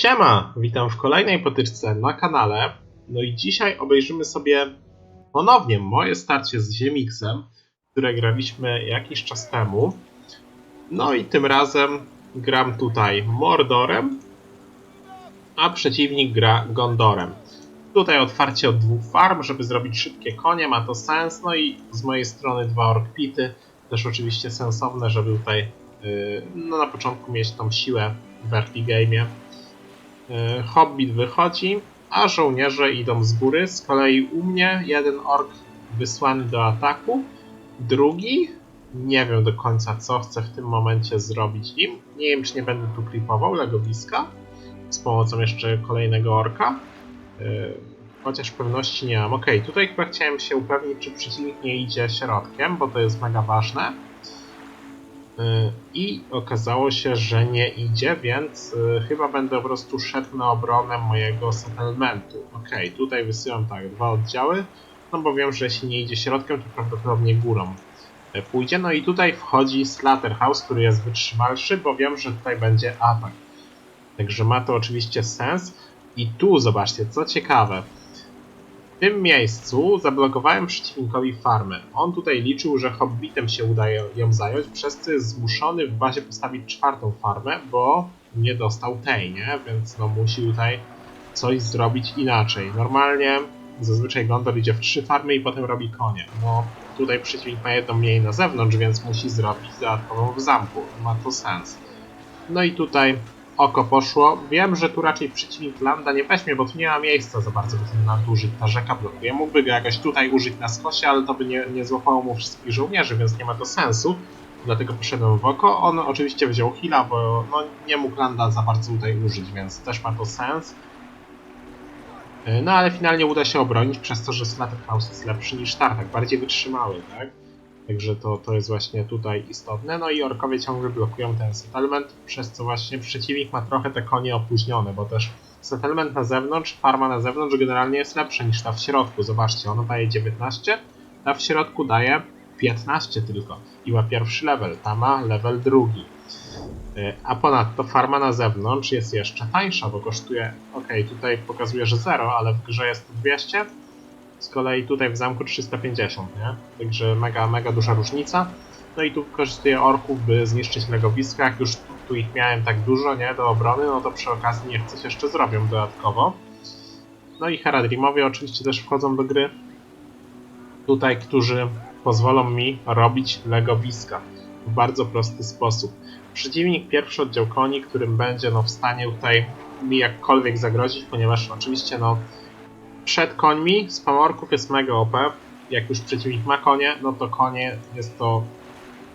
Siema, witam w kolejnej potyczce na kanale. No i dzisiaj obejrzymy sobie ponownie moje starcie z Ziemixem, które graliśmy jakiś czas temu. No i tym razem gram tutaj Mordorem, a przeciwnik gra Gondorem. Tutaj otwarcie od dwóch farm, żeby zrobić szybkie konie, ma to sens. No i z mojej strony dwa orkpity, też oczywiście sensowne, żeby tutaj yy, no na początku mieć tą siłę w early game'ie. Yy, Hobbit wychodzi, a żołnierze idą z góry. Z kolei u mnie jeden ork wysłany do ataku, drugi nie wiem do końca co chcę w tym momencie zrobić im. Nie wiem czy nie będę tu klipował legowiska z pomocą jeszcze kolejnego orka. Yy, Chociaż pewności nie mam. Ok, tutaj chyba chciałem się upewnić, czy przeciwnik nie idzie środkiem, bo to jest mega ważne. Yy, I okazało się, że nie idzie, więc yy, chyba będę po prostu szedł na obronę mojego settlementu. Ok, tutaj wysyłam tak, dwa oddziały, no bo wiem, że jeśli nie idzie środkiem, to prawdopodobnie górą yy, pójdzie. No i tutaj wchodzi Slaughterhouse, który jest wytrzymalszy, bo wiem, że tutaj będzie atak. Także ma to oczywiście sens. I tu zobaczcie, co ciekawe. Tym miejscu zablokowałem przeciwnikowi farmę. On tutaj liczył, że hobbitem się udaje ją zająć, przez co jest zmuszony w bazie postawić czwartą farmę, bo nie dostał tej, nie? Więc no musi tutaj coś zrobić inaczej. Normalnie zazwyczaj Gondor idzie w trzy farmy i potem robi konie. No tutaj przeciwnik ma jedną mniej na zewnątrz, więc musi zrobić dodatkową w zamku. Ma to sens. No i tutaj oko poszło. Wiem, że tu raczej przeciwnik landa nie weźmie, bo tu nie ma miejsca za bardzo, by ten land użyć. Ta rzeka blokuje. Mógłby go jakoś tutaj użyć na skosie, ale to by nie, nie złapało mu wszystkich żołnierzy, więc nie ma to sensu. Dlatego poszedłem w oko. On oczywiście wziął heala, bo no, nie mógł landa za bardzo tutaj użyć, więc też ma to sens. Yy, No ale finalnie uda się obronić przez to, że Slaughterhouse jest lepszy niż Tartak, bardziej wytrzymały, tak? Także to, to jest właśnie tutaj istotne. No i orkowie ciągle blokują ten settlement, przez co właśnie przeciwnik ma trochę te konie opóźnione, bo też settlement na zewnątrz, farma na zewnątrz generalnie jest lepsza niż ta w środku. Zobaczcie, ona daje 19, ta w środku daje 15 tylko i ma pierwszy level, ta ma level drugi. Yy, A ponadto farma na zewnątrz jest jeszcze tańsza, bo kosztuje, ok, tutaj pokazuje, że 0, ale w grze jest 200, z kolei tutaj w zamku 350, nie? Także mega, mega duża różnica. No i tu wykorzystuję orków, by zniszczyć legowiska. Jak już tu ich miałem tak dużo, nie? Do obrony, no to przy okazji niech coś jeszcze zrobią dodatkowo. No i Haradrimowie oczywiście też wchodzą do gry. Tutaj, którzy pozwolą mi robić legowiska w bardzo prosty sposób. Przeciwnik pierwszy oddział koni, którym będzie no w stanie tutaj mi jakkolwiek zagrozić, ponieważ oczywiście no przed końmi spam orków jest mega OP. Jak już przeciwnik ma konie, no to konie jest to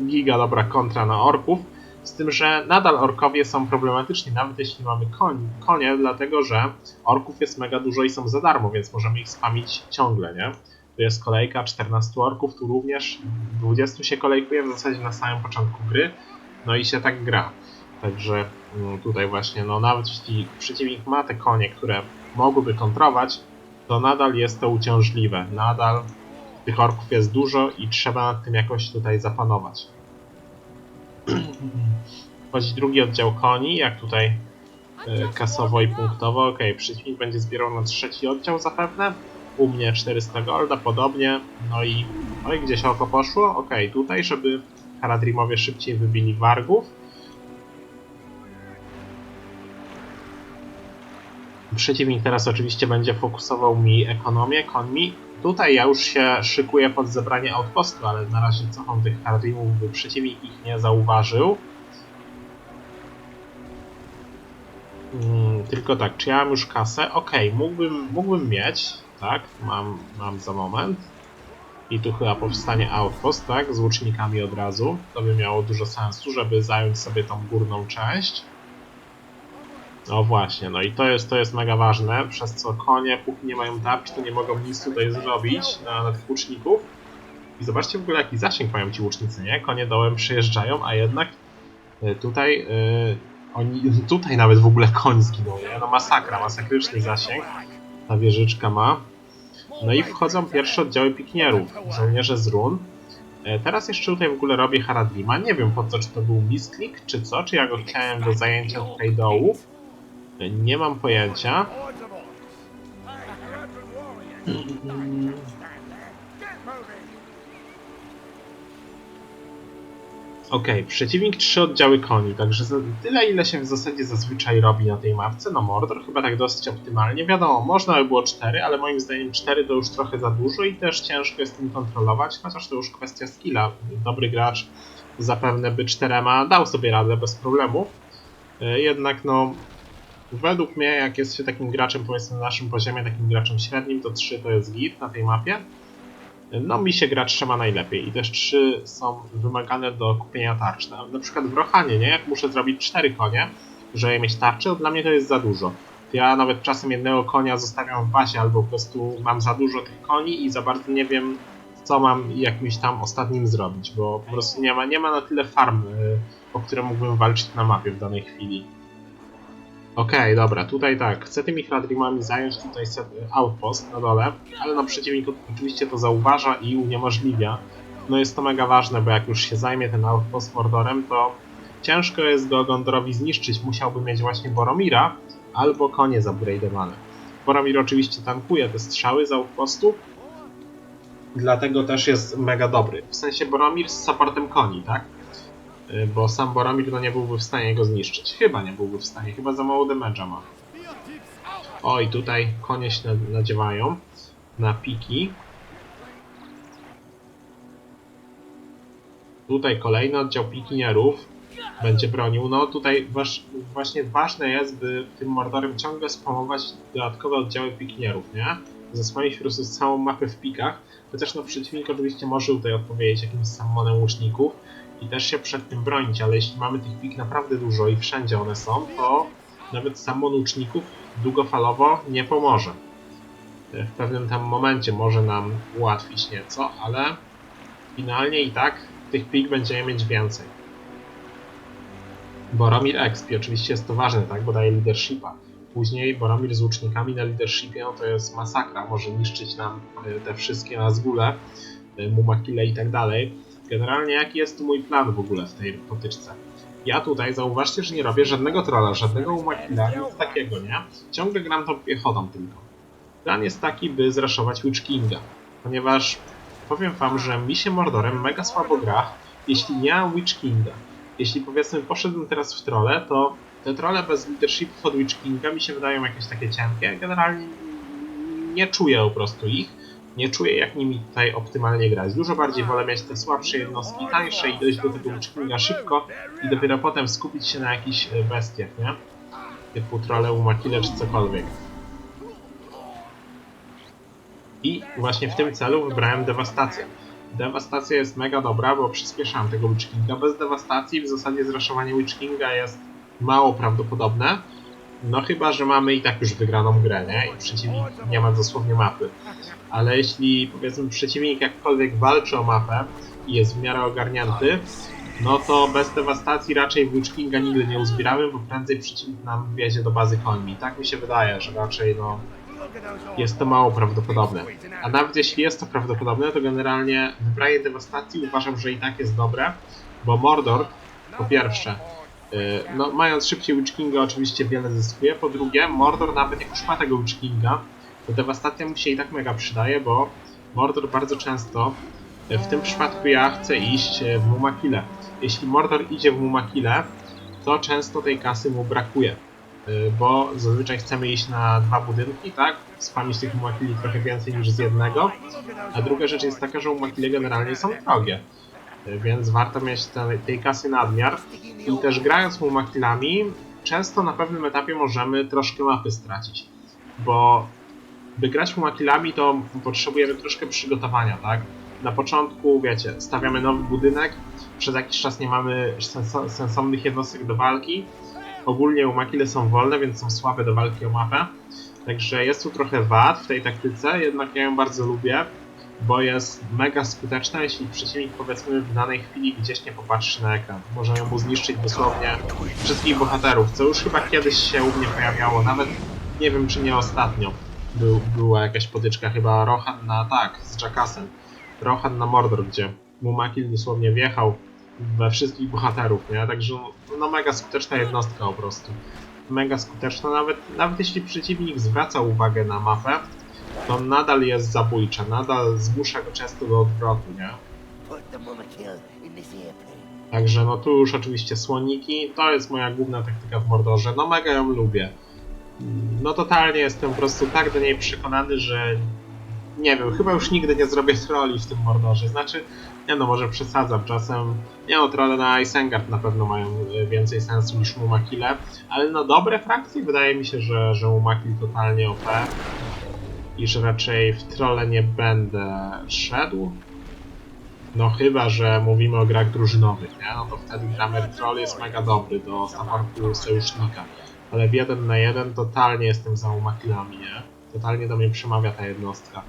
giga dobra kontra na orków. Z tym, że nadal orkowie są problematyczni, nawet jeśli mamy koń, konie, dlatego że orków jest mega dużo i są za darmo, więc możemy ich spamić ciągle, nie? Tu jest kolejka 14 orków, tu również 20 się kolejkuje w zasadzie na samym początku gry, no i się tak gra. Także mm, tutaj właśnie, no nawet jeśli przeciwnik ma te konie, które mogłyby kontrować, to nadal jest to uciążliwe. Nadal tych orków jest dużo i trzeba nad tym jakoś tutaj zapanować. Wchodzi drugi oddział koni, jak tutaj y, kasowo i punktowo. Ok, przeciwnik będzie zbierał na trzeci oddział zapewne. U mnie 400 golda, podobnie. No i, no i gdzieś oko poszło. Ok, tutaj, żeby Haradrimowie szybciej wybili wargów. Przeciwnik teraz oczywiście będzie fokusował mi ekonomię końmi. Tutaj ja już się szykuję pod zebranie outpostu, ale na razie cofam tych Haradrimów, by przeciwnik ich nie zauważył. Mm, tylko tak, czy ja mam już kasę? Ok, mógłbym, mógłbym mieć, tak, mam, mam za moment. I tu chyba powstanie outpost, tak, z łucznikami od razu. To by miało dużo sensu, żeby zająć sobie tą górną część. No właśnie, no i to jest, to jest mega ważne, przez co konie, póki nie mają tarcz, to nie mogą nic tutaj zrobić na, na tych łuczników. I zobaczcie w ogóle jaki zasięg mają ci łucznicy, nie? Konie dołem przyjeżdżają, a jednak y, tutaj y, oni, tutaj nawet w ogóle koń zginął, nie? No masakra, masakryczny zasięg ta wieżyczka ma. No i wchodzą pierwsze oddziały piknierów, żołnierze z run. E, Teraz jeszcze tutaj w ogóle robię Haradrima. Nie wiem po co, czy to był misklik, czy co, czy ja go chciałem do zajęcia tutaj dołów. Nie mam pojęcia. Okej, przeciwnik trzy oddziały koni, także tyle ile się w zasadzie zazwyczaj robi na tej mapce. No Mordor chyba tak dosyć optymalnie. Wiadomo, można by było 4, ale moim zdaniem 4 to już trochę za dużo i też ciężko jest tym kontrolować, chociaż to już kwestia skilla. Dobry gracz zapewne by czterema dał sobie radę bez problemu. E, Jednak no, według mnie jak jest się takim graczem powiedzmy na naszym poziomie, takim graczem średnim, to 3 to jest git na tej mapie. No mi się gra trzyma najlepiej i też trzy są wymagane do kupienia tarcz. Na, na przykład w Rohanie, nie? Jak muszę zrobić cztery konie, żeby mieć tarczę, to dla mnie to jest za dużo. Ja nawet czasem jednego konia zostawiam w bazie albo po prostu mam za dużo tych koni i za bardzo nie wiem co mam jakimś tam ostatnim zrobić, bo po prostu nie ma, nie ma na tyle farm, y, o które mógłbym walczyć na mapie w danej chwili. Okej, dobra, tutaj tak. Chcę tymi Hradrimami zająć tutaj outpost na dole, ale no przeciwnik oczywiście to zauważa i uniemożliwia. No jest to mega ważne, bo jak już się zajmie ten outpost Mordorem, to ciężko jest go Gondorowi zniszczyć. Musiałby mieć właśnie Boromira albo konie zupgrade'owane. Boromir oczywiście tankuje te strzały z outpostu, dlatego też jest mega dobry. W sensie Boromir z supportem koni, tak? Y, bo sam Boromir no nie byłby w stanie go zniszczyć. Chyba nie byłby w stanie, chyba za mało damage'a ma. O, i tutaj konie się nad- nadziewają na piki. Tutaj kolejny oddział pikinierów będzie bronił. No tutaj właśnie ważne jest, by tym Mordorem ciągle spamować dodatkowe oddziały pikinierów, nie? Zasłonić po prostu całą mapę w pikach. Chociaż no przeciwnik oczywiście może tutaj odpowiedzieć jakimś sammonem łuczników i też się przed tym bronić, ale jeśli mamy tych pik naprawdę dużo i wszędzie one są, to nawet samon łuczników długofalowo nie pomoże. W pewnym tam momencie może nam ułatwić nieco, ale finalnie i tak tych pik będziemy mieć więcej. Boromir XP, oczywiście jest to ważne, tak, bo daje leadershipa. Później Boromir z łucznikami na leadershipie, no to jest masakra, może niszczyć nam y, te wszystkie Nazgule, y, Mumakile i tak dalej. Generalnie jaki jest mój plan w ogóle w tej potyczce? Ja tutaj, zauważcie, że nie robię żadnego trolla, żadnego Mumakila, nic takiego, nie? Ciągle gram tą piechotą tylko. Plan jest taki, by zraszować Witch Kinga, ponieważ powiem wam, że mi się Mordorem mega słabo gra, jeśli nie mam Witch Kinga. Jeśli powiedzmy poszedłem teraz w trole, to te trole bez leadershipów od Witch Kinga mi się wydają jakieś takie cienkie. Generalnie nie czuję po prostu ich. Nie czuję jak nimi tutaj optymalnie grać. Dużo bardziej wolę mieć te słabsze jednostki, tańsze i dojść do tego Kinga szybko i dopiero potem skupić się na jakichś e, bestiach, nie? Typu trole, umakile czy cokolwiek. I właśnie w tym celu wybrałem dewastację. Dewastacja jest mega dobra, bo przyspieszam tego Witch Kinga. Bez dewastacji w zasadzie zraszowanie Witch Kinga jest mało prawdopodobne. No chyba, że mamy i tak już wygraną grę, nie? I przeciwnik nie ma dosłownie mapy. Ale jeśli powiedzmy przeciwnik jakkolwiek walczy o mapę i jest w miarę ogarnięty, no to bez dewastacji raczej Witch Kinga nigdy nie uzbieramy, bo prędzej przeciwnik nam wiezie do bazy końmi. Tak mi się wydaje, że raczej no jest to mało prawdopodobne. A nawet jeśli jest to prawdopodobne, to generalnie wybranie dewastacji uważam, że i tak jest dobre, bo Mordor, po pierwsze, no mając szybciej Witch Kinga oczywiście wiele zyskuje, po drugie, Mordor nawet jak już ma tego Witch Kinga, to dewastacja mu się i tak mega przydaje, bo Mordor bardzo często, yy, w tym przypadku ja chcę iść yy, w Mumakile. Jeśli Mordor idzie w Mumakile, to często tej kasy mu brakuje. Y, bo zazwyczaj chcemy iść na dwa budynki, tak? Spamić tych umakili trochę więcej niż z jednego. A druga rzecz jest taka, że umakile generalnie są drogie. Więc warto mieć te, tej kasy nadmiar. I też grając umakilami, często na pewnym etapie możemy troszkę mapy stracić. Bo by grać umakilami, to potrzebujemy troszkę przygotowania, tak? Na początku, wiecie, stawiamy nowy budynek, przez jakiś czas nie mamy senso- sensownych jednostek do walki, Ogólnie umakile są wolne, więc są słabe do walki o mapę. Także jest tu trochę wad w tej taktyce, jednak ja ją bardzo lubię, bo jest mega skuteczna, jeśli przeciwnik powiedzmy w danej chwili gdzieś nie popatrzy na ekran. Możemy mu zniszczyć dosłownie wszystkich bohaterów, co już chyba kiedyś się u mnie pojawiało, nawet nie wiem czy nie ostatnio. Był, była jakaś potyczka chyba Rohan na tak, z Jackassem. Rohan na Mordor, gdzie Mumakil dosłownie wjechał we wszystkich bohaterów, nie? Także no mega skuteczna jednostka po prostu. mega skuteczna, nawet, nawet jeśli przeciwnik zwraca uwagę na mapę, to nadal jest zabójcza, nadal zmusza go często do odwrotu, nie? Także no tu już oczywiście słoniki, to jest moja główna taktyka w Mordorze, no mega ją lubię. No totalnie jestem po prostu tak do niej przekonany, że nie wiem, chyba już nigdy nie zrobię trolli w tym Mordorze, znaczy, nie no, może przesadzam czasem, nie no, trolle na Isengard na pewno mają e, więcej sensu niż Mumakile, ale no dobre frakcje wydaje mi się, że, że Mumakil totalnie OP i że raczej w trolle nie będę szedł, no chyba, że mówimy o grach drużynowych, nie? No to wtedy Grammar Troll jest mega dobry do supportu sojusznika. Ale w jeden na jeden totalnie jestem za umakilami, nie? Totalnie do mnie przemawia ta jednostka.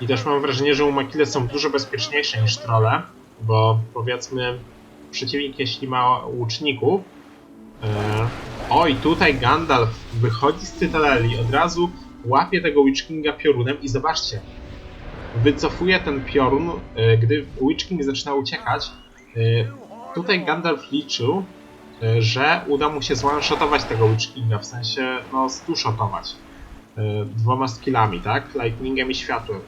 I też mam wrażenie, że umakile są dużo bezpieczniejsze niż trolle, bo powiedzmy przeciwnik jeśli ma łuczników, e, Oj, tutaj Gandalf wychodzi z Cytadeli, od razu łapie tego Witch Kinga piorunem i zobaczcie, wycofuje ten piorun, e, gdy Witch King zaczyna uciekać. e, Tutaj Gandalf liczył, że uda mu się zone-shotować tego Witch Kinga, w sensie, no, stu-shotować. Dwoma skillami, tak? Lightningiem i światłem.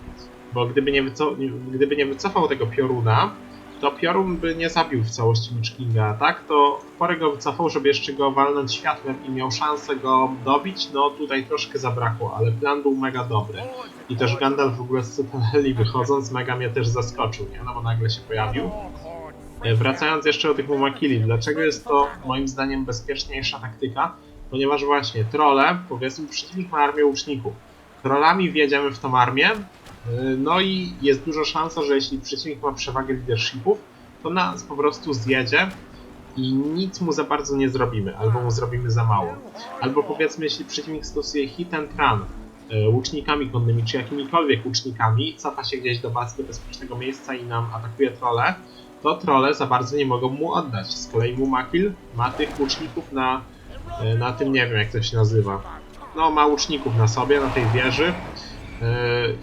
Bo gdyby nie, wyco- gdyby nie wycofał tego pioruna, to piorun by nie zabił w całości Witch Kinga, tak? To porę go wycofał, żeby jeszcze go walnąć światłem i miał szansę go dobić, no tutaj troszkę zabrakło, ale plan był mega dobry. I też Gandalf w ogóle z Cytadeli wychodząc mega mnie też zaskoczył, nie? No bo nagle się pojawił. E, Wracając jeszcze do tych Mumakili, dlaczego jest to moim zdaniem bezpieczniejsza taktyka? Ponieważ właśnie trolle, powiedzmy przeciwnik ma armię łuczników. Trollami wjedziemy w tą armię, No i jest duża szansa, że jeśli przeciwnik ma przewagę leadershipów, to nas po prostu zjedzie i nic mu za bardzo nie zrobimy, albo mu zrobimy za mało. Albo powiedzmy, jeśli przeciwnik stosuje hit and run yy, łucznikami konnymi, czy jakimikolwiek łucznikami, cofa się gdzieś do bazy, do bezpiecznego miejsca i nam atakuje trole, to trole za bardzo nie mogą mu oddać. Z kolei Mumakil ma tych łuczników na, yy, na tym, nie wiem jak to się nazywa. No, ma łuczników na sobie, na tej wieży yy,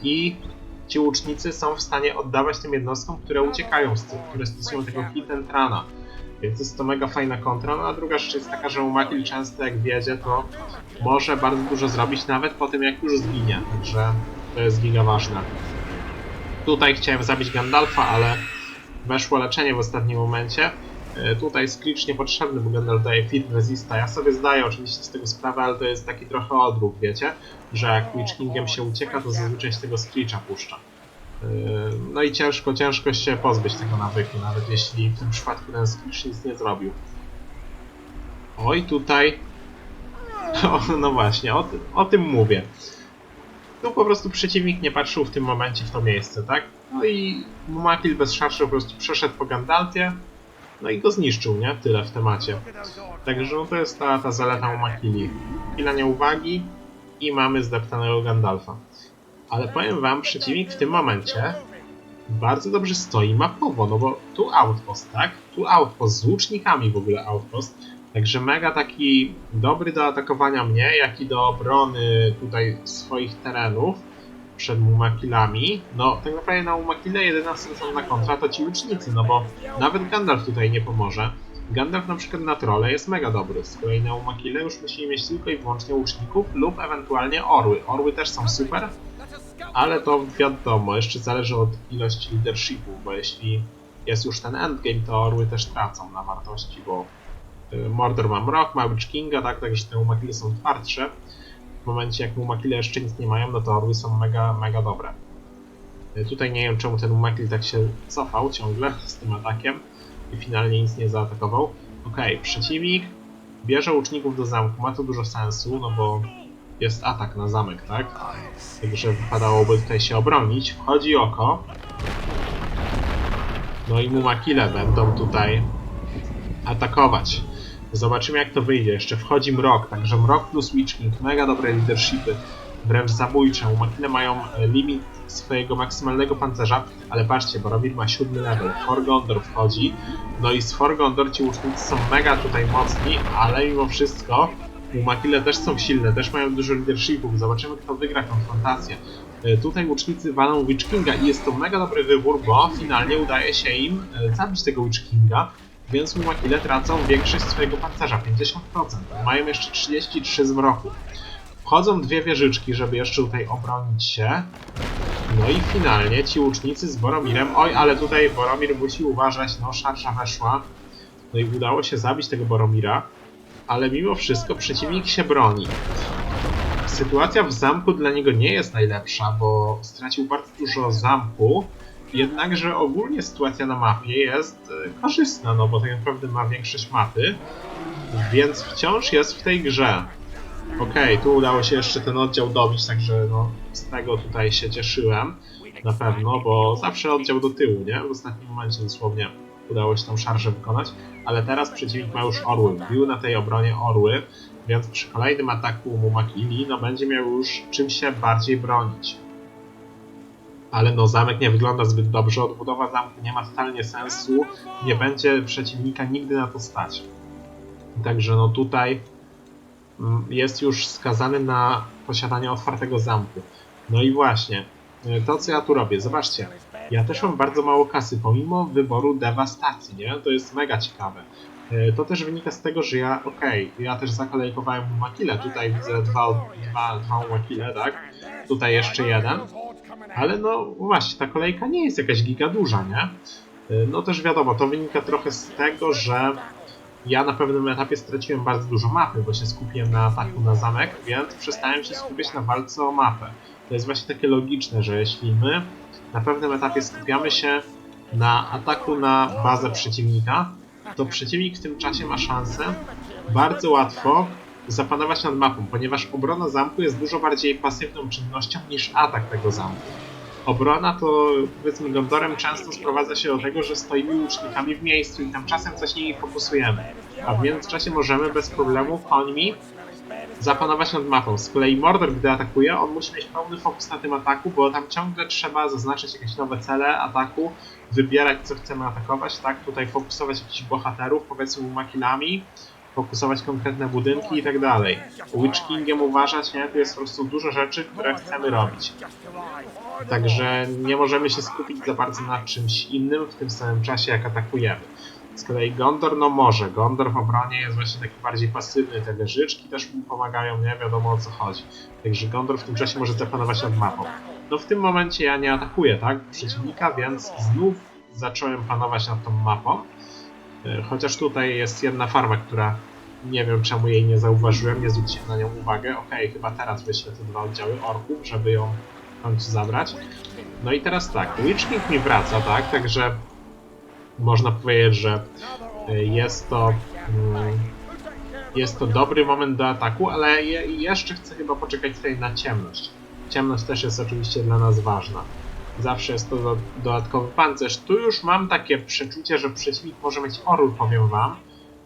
i ci łucznicy są w stanie oddawać tym jednostkom, które uciekają, z tym, które stosują tego hit and runa. Więc jest to mega fajna kontra. No a druga rzecz jest taka, że Umakil często jak wiedzie, to może bardzo dużo zrobić nawet po tym jak już zginie. Także to jest giga ważne. Tutaj chciałem zabić Gandalfa, ale weszło leczenie w ostatnim momencie. E, Tutaj Screech niepotrzebny, bo Gandalf daje fit resista. Ja sobie zdaję oczywiście z tego sprawę, ale to jest taki trochę odruch, wiecie? Że jak Witch Kingiem się ucieka, to zazwyczaj z tego Screecha puszcza. Yy, No i ciężko, ciężko się pozbyć tego nawyku, nawet jeśli w tym przypadku ten Screech nic nie zrobił. Oj, tutaj... O, no właśnie, o, o tym mówię. Tu po prostu przeciwnik nie patrzył w tym momencie w to miejsce, tak? No i Mumakil bez szarży po prostu przeszedł po Gandalfie, no i go zniszczył, nie? Tyle w temacie. Także no to jest ta, ta zaleta Mumakili. Chwila nieuwagi i mamy zdeptanego Gandalfa. Ale powiem wam, przeciwnik w tym momencie bardzo dobrze stoi mapowo, no bo tu outpost, tak? Tu outpost z łucznikami w ogóle outpost. Także mega taki dobry do atakowania mnie, jak i do obrony tutaj swoich terenów przed Mumakilami. No tak naprawdę na Mumakile jedyna sensowna kontra to ci łucznicy, no bo nawet Gandalf tutaj nie pomoże. Gandalf na przykład na trole jest mega dobry, z kolei na Umakile już musimy mieć tylko i wyłącznie łuczników lub ewentualnie orły. Orły też są super, ale to wiadomo, jeszcze zależy od ilości leadershipów, bo jeśli jest już ten endgame, to orły też tracą na wartości, bo y, Mordor ma mrok, ma Witch Kinga, tak, także te Umakile są twardsze. W momencie jak Umakile jeszcze nic nie mają, no to orły są mega, mega dobre. Y, Tutaj nie wiem czemu ten Umakil tak się cofał ciągle z tym atakiem i finalnie nic nie zaatakował. Okej, przeciwnik bierze łuczników do zamku, ma to dużo sensu, no bo jest atak na zamek, tak? Także wypadałoby tutaj się obronić. Wchodzi oko. No i Mumakile będą tutaj atakować. Zobaczymy jak to wyjdzie. Jeszcze wchodzi Mrok, także Mrok plus Witch King, mega dobre leadershipy, wręcz zabójcze. Mumakile mają e, limit swojego maksymalnego pancerza, ale patrzcie, Boromir ma siódmy level, Forgondor wchodzi, no i z Forgondor ci łucznicy są mega tutaj mocni, ale mimo wszystko Mumakile też są silne, też mają dużo leadershipów, zobaczymy kto wygra konfrontację. E, Tutaj łucznicy walą Witch Kinga i jest to mega dobry wybór, bo finalnie udaje się im e, zabić tego Witch Kinga, więc Mumakile tracą większość swojego pancerza, 50%. Mają jeszcze 33 zwroku. Wchodzą dwie wieżyczki, żeby jeszcze tutaj obronić się. No i finalnie ci łucznicy z Boromirem. Oj, ale tutaj Boromir musi uważać, no szarża weszła. No i udało się zabić tego Boromira, ale mimo wszystko przeciwnik się broni. Sytuacja w zamku dla niego nie jest najlepsza, bo stracił bardzo dużo zamku. Jednakże ogólnie sytuacja na mapie jest e, korzystna, no bo tak naprawdę ma większość mapy, więc wciąż jest w tej grze. Okej, tu udało się jeszcze ten oddział dobić, także no, z tego tutaj się cieszyłem na pewno, bo zawsze oddział do tyłu, nie? W ostatnim momencie dosłownie udało się tą szarżę wykonać, ale teraz przeciwnik ma już orły. Wbił na tej obronie orły, więc przy kolejnym ataku Mumakili no będzie miał już czym się bardziej bronić. Ale no zamek nie wygląda zbyt dobrze, odbudowa zamku nie ma totalnie sensu, nie będzie przeciwnika nigdy na to stać. Także no tutaj mm, jest już skazany na posiadanie otwartego zamku. No i właśnie, e, to co ja tu robię, zobaczcie, ja też mam bardzo mało kasy, pomimo wyboru dewastacji, nie? To jest mega ciekawe. E, To też wynika z tego, że ja, okej, ja też zakolejkowałem Umakile, tutaj widzę dwa, dwa, dwa Umakile, tak? Tutaj jeszcze jeden. Ale no właśnie, ta kolejka nie jest jakaś giga duża, nie? E, No też wiadomo, to wynika trochę z tego, że ja na pewnym etapie straciłem bardzo dużo mapy, bo się skupiłem na ataku na zamek, więc przestałem się skupiać na walce o mapę. To jest właśnie takie logiczne, że jeśli my na pewnym etapie skupiamy się na ataku na bazę przeciwnika, to przeciwnik w tym czasie ma szansę bardzo łatwo zapanować nad mapą, ponieważ obrona zamku jest dużo bardziej pasywną czynnością niż atak tego zamku. Obrona to, powiedzmy, Gondorem często sprowadza się do tego, że stoimy łucznikami w miejscu i tam czasem coś nimi fokusujemy. A w międzyczasie możemy bez problemu końmi zapanować nad mapą. Z kolei Mordor, gdy atakuje, on musi mieć pełny fokus na tym ataku, bo tam ciągle trzeba zaznaczyć jakieś nowe cele ataku, wybierać co chcemy atakować, tak? Tutaj fokusować jakichś bohaterów, powiedzmy makilami, fokusować konkretne budynki i tak dalej. Witch Kingiem uważać, nie? Tu jest po prostu dużo rzeczy, które chcemy robić. Także nie możemy się skupić za bardzo na czymś innym w tym samym czasie, jak atakujemy. Z kolei Gondor, no może. Gondor w obronie jest właśnie taki bardziej pasywny. Te wieżyczki też mu pomagają, nie wiadomo o co chodzi. Także Gondor w tym czasie może zapanować nad mapą. No w tym momencie ja nie atakuję, tak? Przeciwnika, więc znów zacząłem panować nad tą mapą. E, Chociaż tutaj jest jedna farma, która nie wiem czemu jej nie zauważyłem, nie zwróciłem na nią uwagę. Okej, chyba teraz wyślę te dwa oddziały orków, żeby ją w końcu zabrać. No i teraz tak, Witch King mi wraca, tak? Także można powiedzieć, że y, jest to mm, jest to dobry moment do ataku, ale je, jeszcze chcę chyba poczekać tutaj na ciemność. Ciemność też jest oczywiście dla nas ważna. Zawsze jest to do, dodatkowy pancerz. Tu już mam takie przeczucie, że przeciwnik może mieć orł, powiem wam.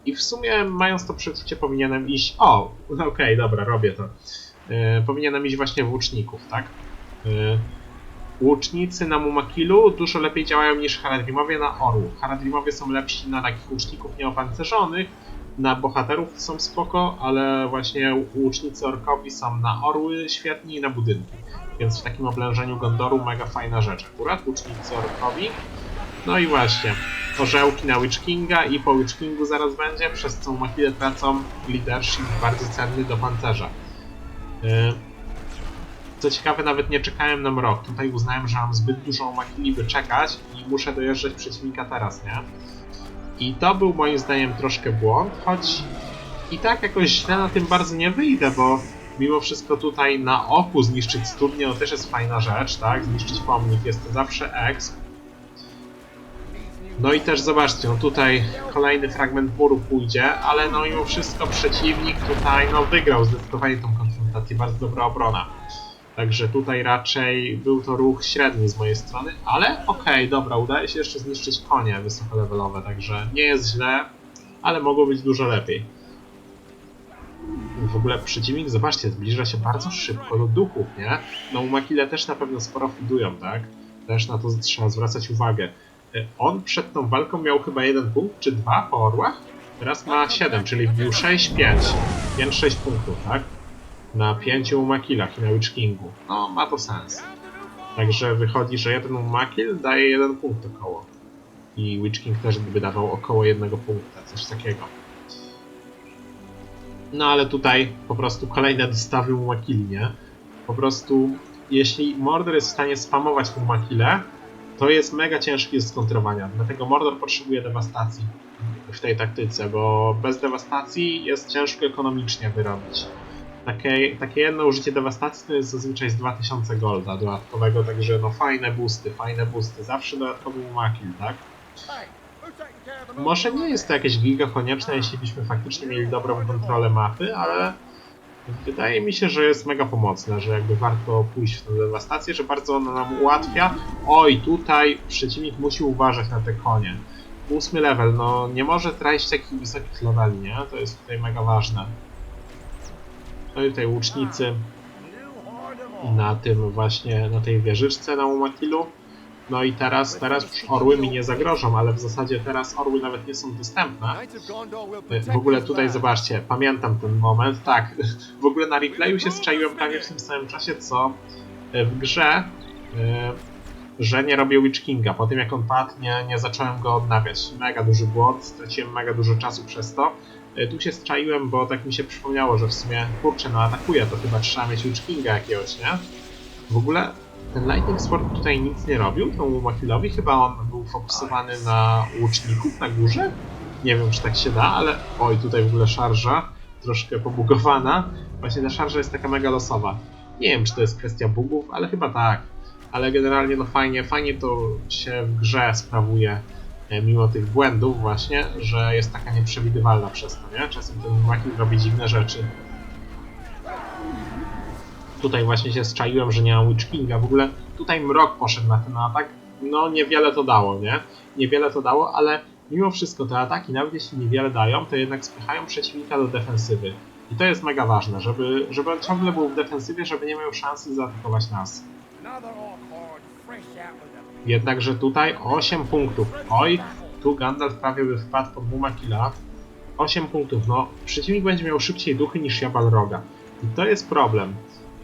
I w sumie mając to przeczucie powinienem iść... O, no okej, dobra, robię to. Yy, powinienem iść właśnie w łuczników, tak? Yy, Łucznicy na Mumakilu dużo lepiej działają niż Haradrimowie na Orłów. Haradrimowie są lepsi na takich łuczników nieopancerzonych, na bohaterów są spoko, ale właśnie łucznicy orkowi są na orły świetni i na budynki. Więc w takim oblężeniu Gondoru mega fajna rzecz. Akurat łucznicy orkowi. No i właśnie, orzełki na Witch Kinga i po Witch Kingu zaraz będzie, przez co Mumakile tracą leadership bardzo cenny do pancerza. Yy, co ciekawe, nawet nie czekałem na mrok. Tutaj uznałem, że mam zbyt dużą makili, by czekać i muszę dojeżdżać przeciwnika teraz, nie? I to był moim zdaniem troszkę błąd, choć i tak jakoś źle na tym bardzo nie wyjdę, bo mimo wszystko tutaj na oku zniszczyć studnię to też jest fajna rzecz, tak? Zniszczyć pomnik jest to zawsze exp. No i też zobaczcie, no tutaj kolejny fragment muru pójdzie, ale no mimo wszystko przeciwnik tutaj no wygrał zdecydowanie tą konfrontację, bardzo dobra obrona. Także tutaj raczej był to ruch średni z mojej strony, ale okej, dobra, udaje się jeszcze zniszczyć konie wysokolevelowe, także nie jest źle, ale mogło być dużo lepiej. W ogóle przeciwnik, zobaczcie, zbliża się bardzo szybko do duchów, nie? No Umakile też na pewno sporo fidują, tak? Też na to trzeba zwracać uwagę. E, On przed tą walką miał chyba jeden punkt, czy dwa po orłach? Teraz ma 7, czyli wbił 6-5. 5-6 punktów, tak? Na pięciu makilach i na Witch Kingu. No, ma to sens. Także wychodzi, że jeden Umakil daje jeden punkt około. I Witch King też by dawał około jednego punkta, coś takiego. No ale tutaj po prostu kolejne dostawy Umakili, nie? Po prostu, jeśli Mordor jest w stanie spamować Umakile, to jest mega ciężki do skontrowania. Dlatego Mordor potrzebuje dewastacji w tej taktyce, bo bez dewastacji jest ciężko ekonomicznie wyrobić. Takie, takie jedno użycie dewastacji to jest zazwyczaj z 2000 golda dodatkowego, także no fajne boosty, fajne boosty. Zawsze dodatkowy umakil, tak? Może nie jest to jakieś giga konieczne, jeśli byśmy faktycznie mieli dobrą kontrolę mapy, ale wydaje mi się, że jest mega pomocne, że jakby warto pójść w tę dewastację, że bardzo ona nam ułatwia. Oj, tutaj przeciwnik musi uważać na te konie. Ósmy level, no nie może tracić takich wysokich leveli, nie? To jest tutaj mega ważne. No i tutaj łucznicy na tym właśnie, na tej wieżyczce na Umakilu. No i teraz, teraz już orły mi nie zagrożą, ale w zasadzie teraz orły nawet nie są dostępne. W ogóle tutaj zobaczcie, pamiętam ten moment, tak, w ogóle na replayu się strzeliłem prawie w tym samym czasie co w grze, e, że nie robię Witch Kinga. Po tym jak on padł, nie, nie zacząłem go odnawiać. Mega duży błąd, straciłem mega dużo czasu przez to. E, Tu się strzaiłem, bo tak mi się przypomniało, że w sumie, kurczę, no atakuje, to chyba trzeba mieć Witch Kinga jakiegoś, nie? W ogóle ten Lightning Sword tutaj nic nie robił, temu Machilowi, chyba on był fokusowany na łuczników na górze? Nie wiem, czy tak się da, ale oj, tutaj w ogóle szarża, troszkę pobugowana. Właśnie ta szarża jest taka mega losowa. Nie wiem, czy to jest kwestia bugów, ale chyba tak. Ale generalnie no fajnie, fajnie to się w grze sprawuje, mimo tych błędów właśnie, że jest taka nieprzewidywalna przez to, nie? Czasem ten Machil robi dziwne rzeczy. Tutaj właśnie się zczaiłem, że nie mam Witch Kinga. W ogóle tutaj Mrok poszedł na ten atak. No niewiele to dało, nie? Niewiele to dało, ale mimo wszystko te ataki, nawet jeśli niewiele dają, to jednak spychają przeciwnika do defensywy. I to jest mega ważne, żeby, żeby on ciągle był w defensywie, żeby nie miał szansy zaatakować nas. Jednakże tutaj 8 punktów. Oj, tu Gandalf prawie by wpadł pod Muma Killa. 8 punktów, no przeciwnik będzie miał szybciej duchy niż ja Balroga. I to jest problem.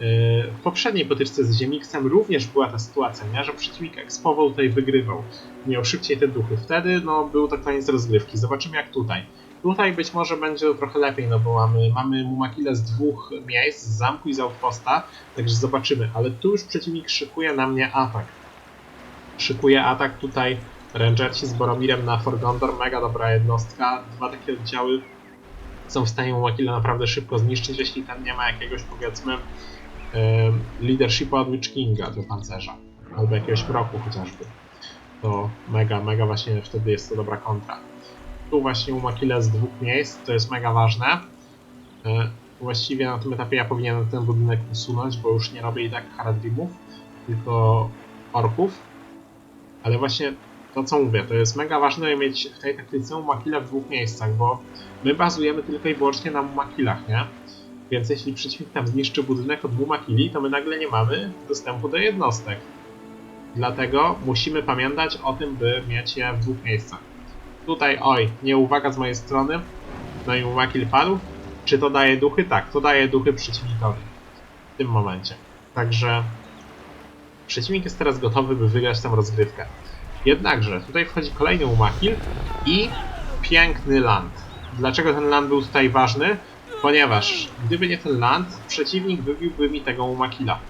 Yy, W poprzedniej potyczce z Ziemiksem również była ta sytuacja, nie? że przeciwnik ekspował tutaj wygrywał. Miał szybciej te duchy. Wtedy no, był to koniec rozgrywki. Zobaczymy jak tutaj. Tutaj być może będzie trochę lepiej, no bo mamy, mamy Mumakile z dwóch miejsc, z zamku i z outposta, także zobaczymy. Ale tu już przeciwnik szykuje na mnie atak. Szykuje atak tutaj Rangerci z Boromirem na Forgondor, mega dobra jednostka. Dwa takie oddziały są w stanie Mumakile naprawdę szybko zniszczyć, jeśli ten nie ma jakiegoś powiedzmy leadershipa od Witch Kinga do pancerza. Albo jakiegoś mroku chociażby. To mega, mega właśnie wtedy jest to dobra kontra. Tu właśnie Mumakile z dwóch miejsc, to jest mega ważne. E, Właściwie na tym etapie ja powinienem ten budynek usunąć, bo już nie robię i tak Haradrimów, tylko orków. Ale właśnie to co mówię, to jest mega ważne mieć w tej taktyce Mumakile w dwóch miejscach, bo my bazujemy tylko i wyłącznie na Mumakilach, nie? Więc jeśli przeciwnik nam zniszczy budynek od Mumakili, to my nagle nie mamy dostępu do jednostek. Dlatego musimy pamiętać o tym, by mieć je w dwóch miejscach. Tutaj, oj, nie uwaga z mojej strony. No i Mumakil padł. Czy to daje duchy? Tak, to daje duchy przeciwnikowi. W tym momencie. Także przeciwnik jest teraz gotowy, by wygrać tę rozgrywkę. Jednakże tutaj wchodzi kolejny Umakil i piękny land. Dlaczego ten land był tutaj ważny? Ponieważ gdyby nie ten land, przeciwnik wybiłby mi tego Umakila.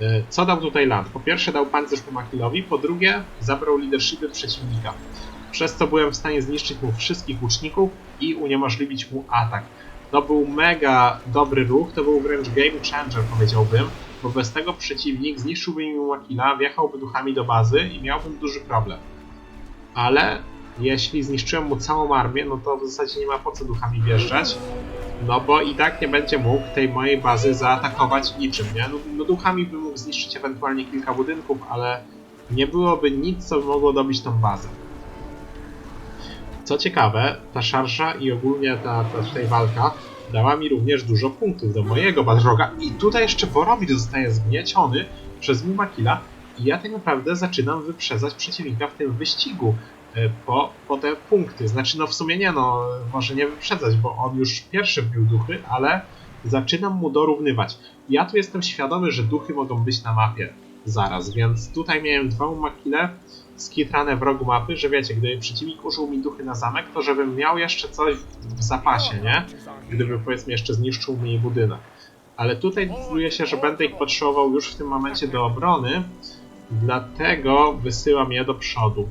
E, Co dał tutaj land? Po pierwsze dał pancerz Umakilowi, po drugie zabrał leadershipy przeciwnika. Przez co byłem w stanie zniszczyć mu wszystkich łuczników i uniemożliwić mu atak. To był mega dobry ruch, to był wręcz game changer powiedziałbym, bo bez tego przeciwnik zniszczyłby mi Umakila, wjechałby duchami do bazy i miałbym duży problem. Ale jeśli zniszczyłem mu całą armię, no to w zasadzie nie ma po co duchami wjeżdżać, no bo i tak nie będzie mógł tej mojej bazy zaatakować niczym, nie? No, no duchami by mógł zniszczyć ewentualnie kilka budynków, ale nie byłoby nic, co by mogło dobić tą bazę. Co ciekawe, ta szarża i ogólnie ta, ta tutaj walka dała mi również dużo punktów do mojego Balroga i tutaj jeszcze Boromir zostaje zgnieciony przez Mumakila i ja tak naprawdę zaczynam wyprzedzać przeciwnika w tym wyścigu e, po, po te punkty. Znaczy no w sumie nie no, może nie wyprzedzać, bo on już pierwszy wbił duchy, ale zaczynam mu dorównywać. Ja tu jestem świadomy, że duchy mogą być na mapie. zaraz, więc tutaj miałem dwa umakile skitrane w rogu mapy, że wiecie, gdyby przeciwnik użył mi duchy na zamek, to żebym miał jeszcze coś w zapasie, nie? Gdyby powiedzmy jeszcze zniszczył mi budynek. Ale tutaj decyduje się, że będę ich potrzebował już w tym momencie do obrony, dlatego wysyłam je do przodu.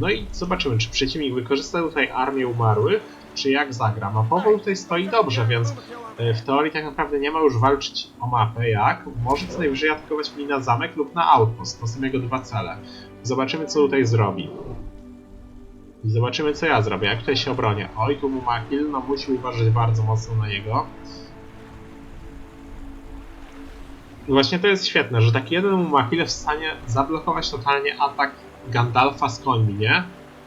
No i zobaczymy, czy przeciwnik wykorzysta tutaj armię umarłych, czy jak zagra. Mapowo tutaj stoi dobrze, więc e, w teorii tak naprawdę nie ma już walczyć o mapę, jak? Może co najwyżej atakować mi na zamek lub na outpost, to są jego dwa cele. Zobaczymy, co tutaj zrobi. Zobaczymy, co ja zrobię, jak tutaj się obronię. Oj, tu Makil, no musi uważać bardzo mocno na niego. Właśnie to jest świetne, że taki jeden Mumakil w stanie zablokować totalnie atak Gandalfa z końmi, nie?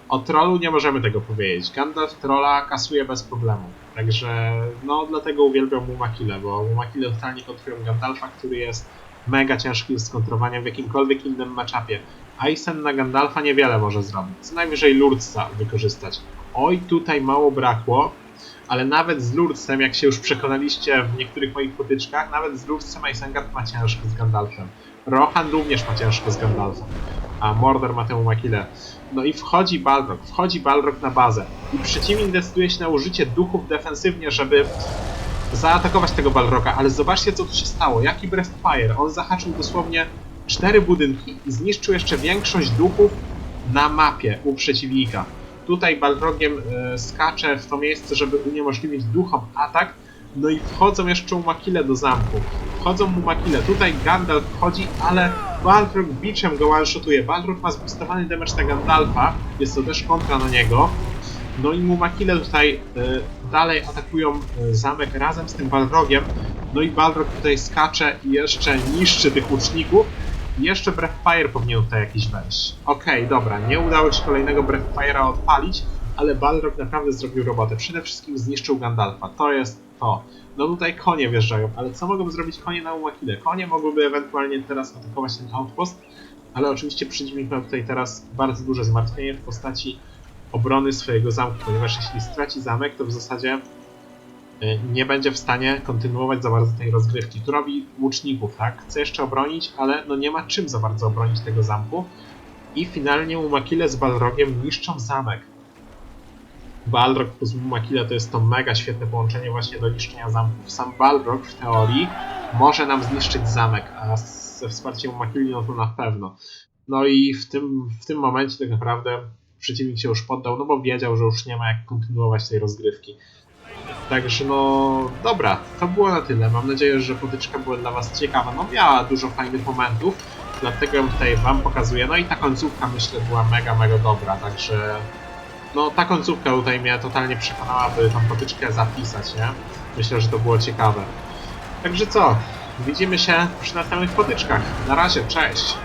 O trollu nie możemy tego powiedzieć. Gandalf trolla kasuje bez problemu. Także, no dlatego uwielbiam Mumakile, bo Mumakile totalnie kontrują Gandalfa, który jest mega ciężki do skontrowania w jakimkolwiek innym matchupie. Aysen na Gandalfa niewiele może zrobić. Co najwyżej Lurdsa wykorzystać. Oj, tutaj mało brakło, ale nawet z Lurdsem, jak się już przekonaliście w niektórych moich potyczkach, nawet z Lurdsem Isengard ma ciężko z Gandalfem. Rohan również ma ciężko z Gandalfem, a Mordor ma tę Makile. No i wchodzi Balrog, wchodzi Balrog na bazę i przeciwnik decyduje się na użycie duchów defensywnie, żeby zaatakować tego Balroga, ale zobaczcie co tu się stało, jaki Breastfire, on zahaczył dosłownie cztery budynki i zniszczył jeszcze większość duchów na mapie u przeciwnika. Tutaj Balrogiem e, skacze w to miejsce, żeby uniemożliwić duchom atak, no i wchodzą jeszcze u Makile do zamku. Wchodzą mu Makile. Tutaj Gandalf wchodzi, ale Balrog biczem go one-shotuje. Balrog ma zbustowany damage na Gandalfa, jest to też kontra na niego. No i mu Makile tutaj e, dalej atakują e, zamek razem z tym Balrogiem. No i Balrog tutaj skacze i jeszcze niszczy tych łuczników. Jeszcze Breathfire powinien tutaj jakiś wejść. Okej, dobra, nie udało się kolejnego Breathfire'a odpalić, ale Balrog naprawdę zrobił robotę. Przede wszystkim zniszczył Gandalfa. To jest to. No tutaj konie wjeżdżają, ale co mogą zrobić konie na Umakile? Konie mogłyby ewentualnie teraz atakować ten outpost, ale oczywiście przeciwnik tutaj teraz bardzo duże zmartwienie w postaci obrony swojego zamku, ponieważ jeśli straci zamek, to w zasadzie nie będzie w stanie kontynuować za bardzo tej rozgrywki. Tu robi łuczników, tak? Chce jeszcze obronić, ale no nie ma czym za bardzo obronić tego zamku. I finalnie Umakile z Balrogiem niszczą zamek. Balrog plus Umakile to jest to mega świetne połączenie właśnie do niszczenia zamków. Sam Balrog w teorii może nam zniszczyć zamek, a ze wsparciem Umakili no to na pewno. No i w tym, w tym momencie tak naprawdę przeciwnik się już poddał, no bo wiedział, że już nie ma jak kontynuować tej rozgrywki. Także no dobra, to było na tyle. Mam nadzieję, że potyczka była dla Was ciekawa. No miała dużo fajnych momentów, dlatego ją tutaj Wam pokazuję. No i ta końcówka myślę była mega, mega dobra, także no ta końcówka tutaj mnie totalnie przekonała, by tą potyczkę zapisać, nie? Myślę, że to było ciekawe. Także co? Widzimy się przy następnych potyczkach. Na razie, cześć!